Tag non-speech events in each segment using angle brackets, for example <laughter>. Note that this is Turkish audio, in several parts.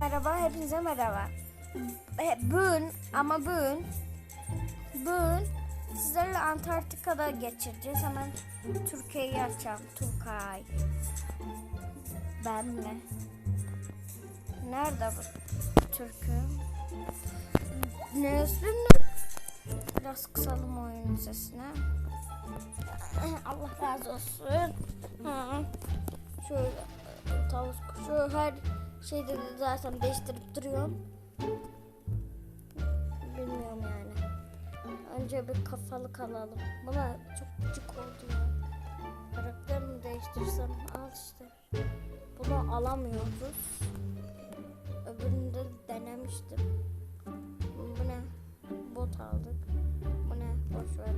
Merhaba, hepinize merhaba. Bugün ama bugün bugün sizlerle Antarktika'da geçireceğiz. Hemen Türkiye'yi açacağım. Turkay. Benle. Nerede bu Türk'üm? Nesrin Biraz kısalım oyunun sesine. Allah razı olsun. Şöyle tavus kuşu her şeyde de zaten değiştirip duruyorum. Bilmiyorum yani. Önce bir kafalık alalım. Buna çok gıcık oldu ya. Karakter mi değiştirsem? Al işte. Bunu alamıyoruz. Öbüründe denemiştim. Bu ne? Bot aldık. Bu ne? Boş ver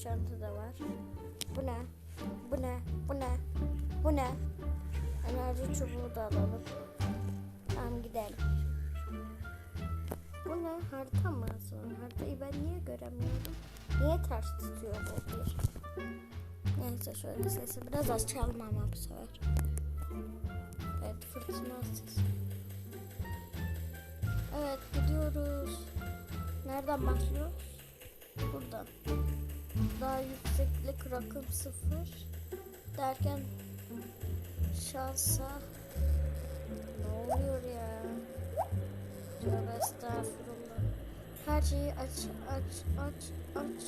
çanta da var. Bu ne? Bu ne? Bu ne? Bu ne? Enerji çubuğu da alalım. Tamam gidelim. Bu ne? Harita mı? aslında? Haritayı ben niye göremiyorum? Niye ters tutuyor bu bir? Neyse şöyle sesi biraz az çalma ama bu sefer. Evet fırtına sesi. Evet gidiyoruz. Nereden başlıyoruz? Buradan. Daha yükseklik rakım sıfır. Derken şansa ne oluyor ya? Tövbe estağfurullah. Her şeyi aç aç aç aç.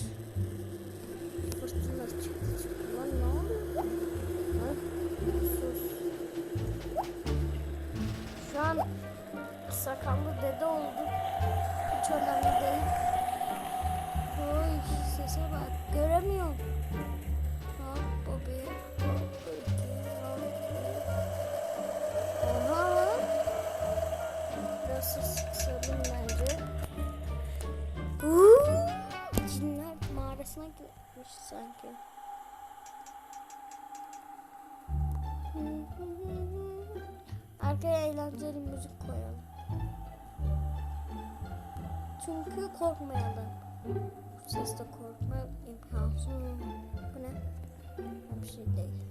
Fırtına çıktı çıktı. Lan ne oluyor? Sus. Şu an sakallı dede olduk. Hiç önemli değil. Oy sese bak. Arkaya eğlenceli müzik koyalım. Çünkü korkmayalım. Sesle korkma imkansız. Bu ne? Bir şey değil.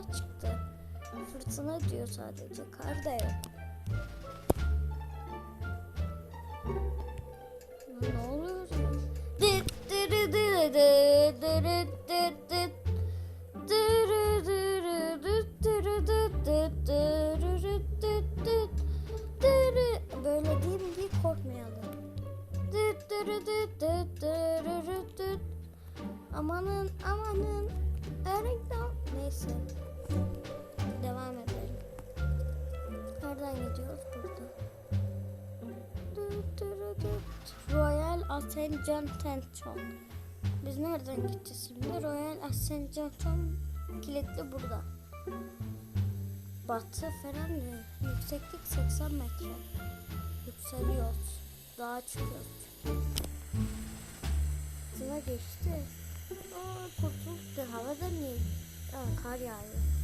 Fırtına çıktı. Fırtına diyor sadece. Kar da yok. Ne oluyor. Böyle değil? Değil korkmayalım. Amanın amanın. Erekten. Neyse. Devam edelim. Nereden gidiyoruz burada? Royal Ascension. Biz nereden gideceğiz şimdi? Royal Ascension kilitli burada. Batı falan ya. Yükseklik 80 metre. Yükseliyoruz. Dağa çıkıyoruz. Sıra geçti. Aa, kurtulduk da havada niye? Aa, kar yağıyor.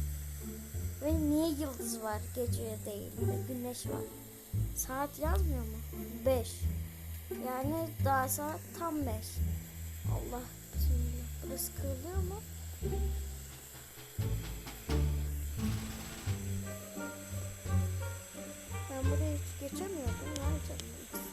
Ve niye yıldız var gece değil de güneş var? Saat yazmıyor mu? 5. Yani daha saat tam 5. Allah şimdi burası kırılıyor mu? Ben buraya hiç geçemiyordum. Ne yapacağım?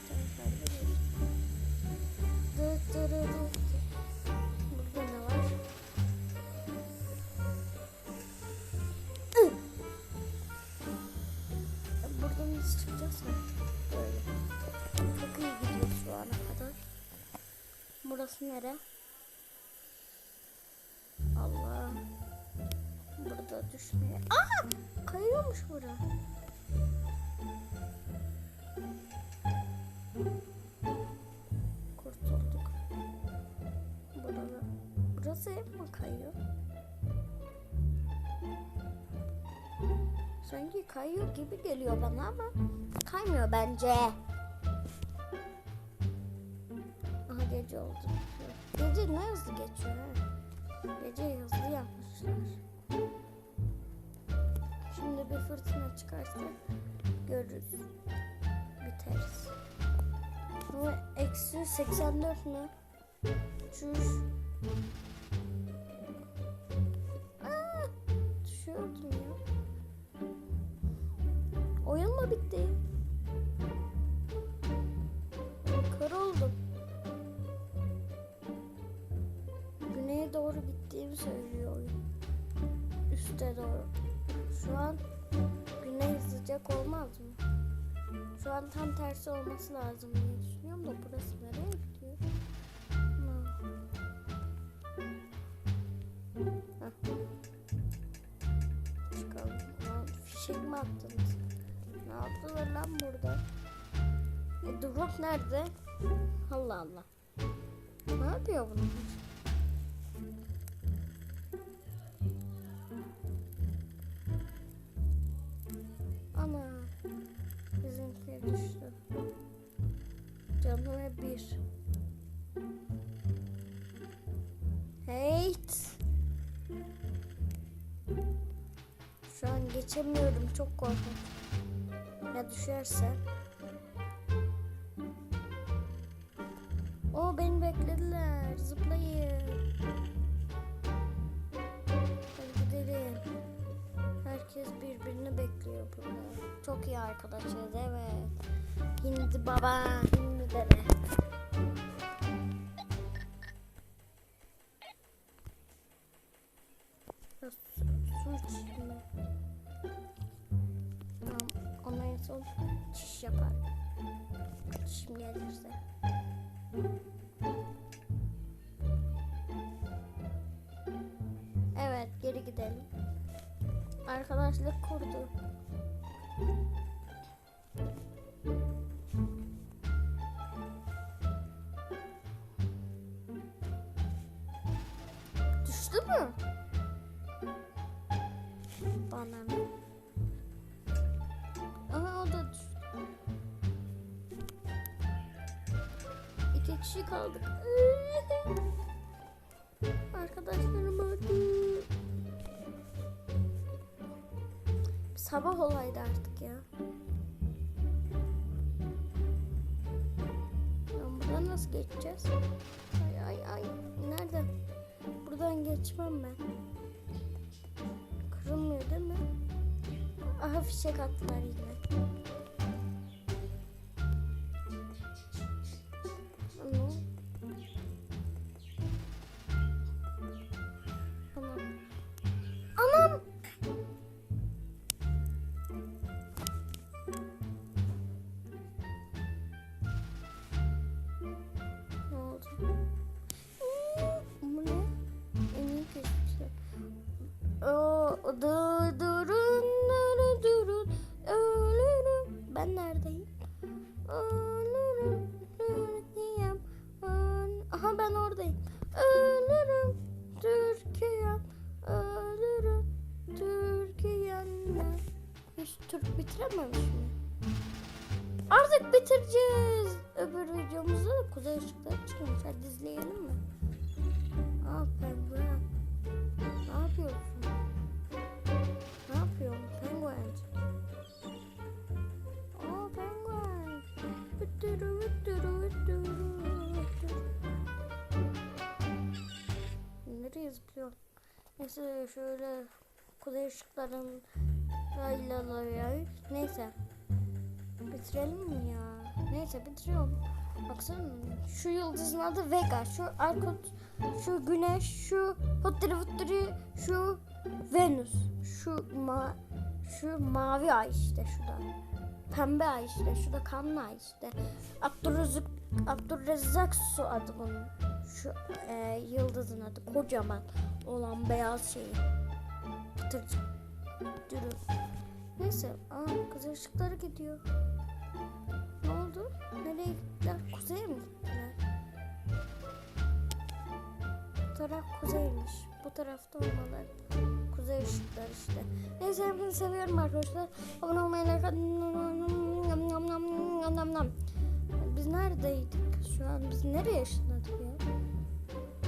Burası nere? Allah. Burada düşmeye. Aa! Kayıyormuş bura. Kurtulduk. Burada. Burası hep mi kayıyor? Sanki kayıyor gibi geliyor bana ama kaymıyor bence. Gece oldu. Gece ne hızlı geçiyor ha? Gece hızlı yapmışlar. Şimdi bir fırtına çıkarsa görürüz. Biteriz. Bu eksi 84 mü? Çüş. Söylüyor oyun. Üste doğru. Şu an güney sıcak olmaz mı? Şu an tam tersi olması lazım diye düşünüyorum da burası nereye gidiyor? Çıkalım. Lan fişek mi attınız? Ne yaptılar lan burada? E, drop nerede? Allah Allah. Ne yapıyor bunlar? Canı ve bir. Şu an geçemiyorum. Çok korkunç. Ya düşerse? O beni beklediler. Zıplayın. Herkes birbirini bekliyor burada. Çok iyi arkadaşlar evet. Hindi baba, hindi dede. Su, su. Tamam, ona en son çiş yapar. Çişim gelirse. Evet, geri gidelim. Arkadaşlık kurdu. Düştü mü? Bana ne? Aha o da düştü. İki kişi kaldık. <laughs> Arkadaşlarım öldü. Sabah olaydı artık ya. Ya buradan nasıl geçeceğiz? Ay ay ay. Nerede? Buradan geçmem ben. Kırılmıyor değil mi? Aha fişek attılar yine. Bitireceğiz. Öbür videomuzda da kuzey ışıkları çıkmış. Hadi izleyelim mi? Aa penguen. Ne yapıyorsun? Ne yapıyorsun penguen? Aa penguen. Vıttırı vıttırı vıttırı. Nereye zıplıyor? Neyse şöyle kuzey ışıkların laylalayay. Neyse. Bitirelim mi ya? Neyse bitiriyorum. Baksana şu yıldızın adı Vega. Şu Arkut, şu Güneş, şu Hıttırı Hıttırı, şu Venüs. Şu ma şu mavi ay işte şurada. Pembe ay işte. Şurada kanlı ay işte. Abdurrezzak, Abdurrezzak su adı bunun. Şu e, yıldızın adı. Kocaman olan beyaz şeyi. Pıtırcık. Neyse. Aa, kızıl ışıkları gidiyor. Nereye gittiler? Kuzeye mi gittiler? Bu taraf kuzeymiş. Bu tarafta olmaları. Kuzey ışıklar işte. Neyse hepinizi seviyorum arkadaşlar. Abone olmayı, like atmayı. Biz neredeydik? Şu an biz nereye ışınladık ya?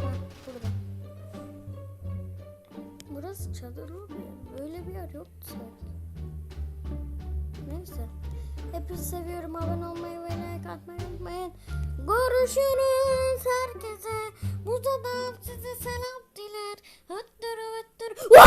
Ha, burada. Burası çadırlı bir yer. Böyle bir yer yoktu sanki. Hepinizi seviyorum. Abone olmayı ve like atmayı unutmayın. Görüşürüz herkese. Burada da size selam diler. Hıttır hıttır.